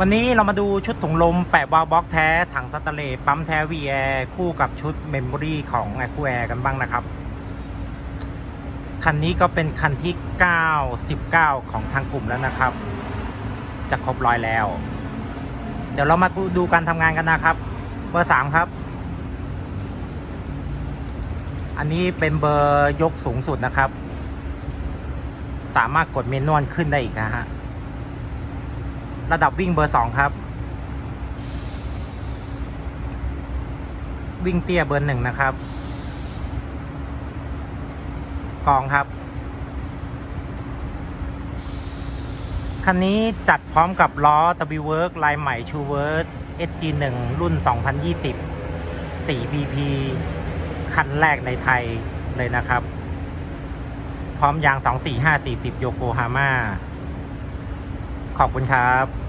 วันนี้เรามาดูชุดถุงลมแปะวาล์วบล็อกแท้ถังสแตนเลสปั๊มแท้ v ีแอร์คู่กับชุดเมมโมรีของไอคูแอร์กันบ้างนะครับ คันนี้ก็เป็นคันที่ 99 ของทางกลุ่มแล้วนะครับ จะครบร้อยแล้ว เดี๋ยวเรามาดูการทำงานกันนะครับ เบอร์ 3 ครับ อันนี้เป็นเบอร์ยกสูงสุดนะครับ สามารถกดเมนนวลขึ้นได้อีกนะฮะ ระดับวิ่งเบอร์สองครับ วิ่งเตี้ยเบอร์หนึ่งนะครับ กองครับ คันนี้จัดพร้อมกับล้อ W Work ลายใหม่ True Work SG1 รุ่น 2020 4 PP คันแรกในไทยเลยนะครับ พร้อมยาง 24540 โยโกฮาม่า ขอบคุณครับ